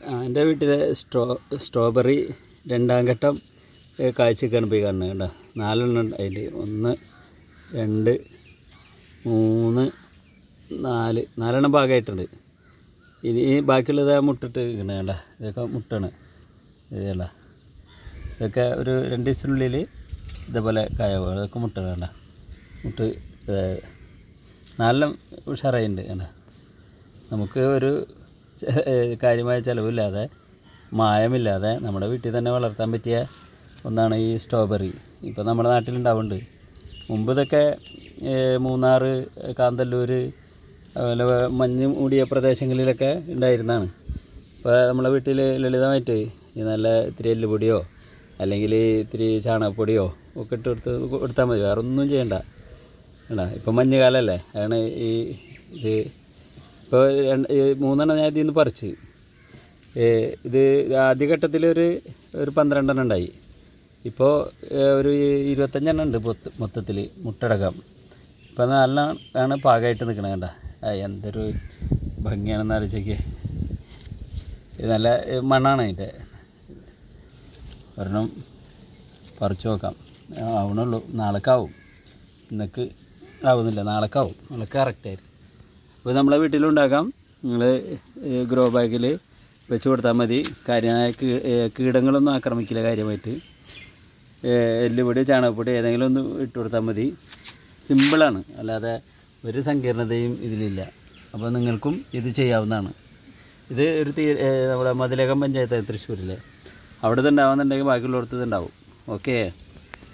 എന്റെ വീട്ടിലെ straw strawberry രണ്ടാം ഘട്ടം കാഴ്ചക്കാണ് പോയി കാണുന്നത് കേട്ടോ. നാലെണ്ണം ഉണ്ട് അതിൽ ഒന്ന് രണ്ട് മൂന്ന് നാല്. നാലെണ്ണം ഭാഗമായിട്ടുണ്ട്. ഇനി ബാക്കിയുള്ളത് മുട്ടിട്ട് നിൽക്കണേ കേട്ടോ ഇതൊക്കെ മുട്ടാണ്. ഇതല്ല ഇതൊക്കെ ഒരു രണ്ട് ദിവസത്തിനുള്ളിൽ ഇതേപോലെ കായ അതൊക്കെ മുട്ടാണ് കേട്ടോ മുട്ട് നാലെണ്ണം ഉഷാറായിട്ടുണ്ട് കേട്ടോ നമുക്ക് ഒരു കാര്യമായ ചിലവില്ലാതെ മായമില്ലാതെ നമ്മുടെ വീട്ടിൽ തന്നെ വളർത്താൻ പറ്റിയ ഒന്നാണ് ഈ സ്ട്രോബെറി ഇപ്പോൾ നമ്മുടെ നാട്ടിലുണ്ടാവുന്നുണ്ട്. മുമ്പ് ഇതൊക്കെ മൂന്നാർ കാന്തല്ലൂർ അതുപോലെ മഞ്ഞ് മൂടിയ പ്രദേശങ്ങളിലൊക്കെ ഉണ്ടായിരുന്നതാണ്. ഇപ്പോൾ നമ്മുടെ വീട്ടിൽ ലളിതമായിട്ട് ഈ നല്ല ഇത്തിരി എല്ലുപൊടിയോ അല്ലെങ്കിൽ ഇത്തിരി ചാണകപ്പൊടിയോ ഒക്കെ ഇട്ട് കൊടുത്ത് കൊടുത്താൽ മതി. വേറെ ഒന്നും ചെയ്യണ്ട. വേണ്ട ഇപ്പം മഞ്ഞുകാലമല്ലേ അതാണ് ഈ ഇത് ഇപ്പോൾ മൂന്നെണ്ണം ഞാൻ ഇതിൽ നിന്ന് പറിച്ച് ഇത് ആദ്യഘട്ടത്തിൽ ഒരു ഒരു പന്ത്രണ്ടെണ്ണം ഉണ്ടായി. ഇപ്പോൾ ഒരു ഇരുപത്തഞ്ചെണ്ണം ഉണ്ട് മൊത്ത മൊത്തത്തിൽ മുട്ടടക്കം. ഇപ്പം നല്ല ആണ് പാകമായിട്ട് നിൽക്കണത് കണ്ട. എന്തൊരു ഭംഗിയാണെന്ന് ആലോചിക്കേ ഇത് നല്ല മണ്ണാണ് അതിന്റെ ഒരെണ്ണം പറിച്ചു നോക്കാം. ആവണുള്ളൂ. നാളേക്കാവും. ഇന്നക്ക് ആവുന്നില്ല. നാളേക്കാവും. നാളെ കറക്റ്റായിരിക്കും അപ്പോൾ നമ്മളെ വീട്ടിലുണ്ടാക്കാം. നിങ്ങൾ ഗ്രോ ബാഗിൽ വെച്ച് കൊടുത്താൽ മതി. കാര്യമായ കീടങ്ങളൊന്നും ആക്രമിക്കില്ല കാര്യമായിട്ട്. എല്ലുപൊടി ചാണകപ്പൊടി ഏതെങ്കിലും ഒന്ന് ഇട്ട് കൊടുത്താൽ മതി. സിമ്പിളാണ്. അല്ലാതെ ഒരു സങ്കീർണതയും ഇതിലില്ല. അപ്പോൾ നിങ്ങൾക്കും ഇത് ചെയ്യാവുന്നതാണ്. ഇത് ഒരു തീ നമ്മുടെ മതിലകം പഞ്ചായത്ത് തൃശ്ശൂരിലെ. അവിടെ ഇത് ഉണ്ടാവുന്നുണ്ടെങ്കിൽ ബാക്കിയുള്ളിടത്ത് ഉണ്ടാവും. ഓക്കേ?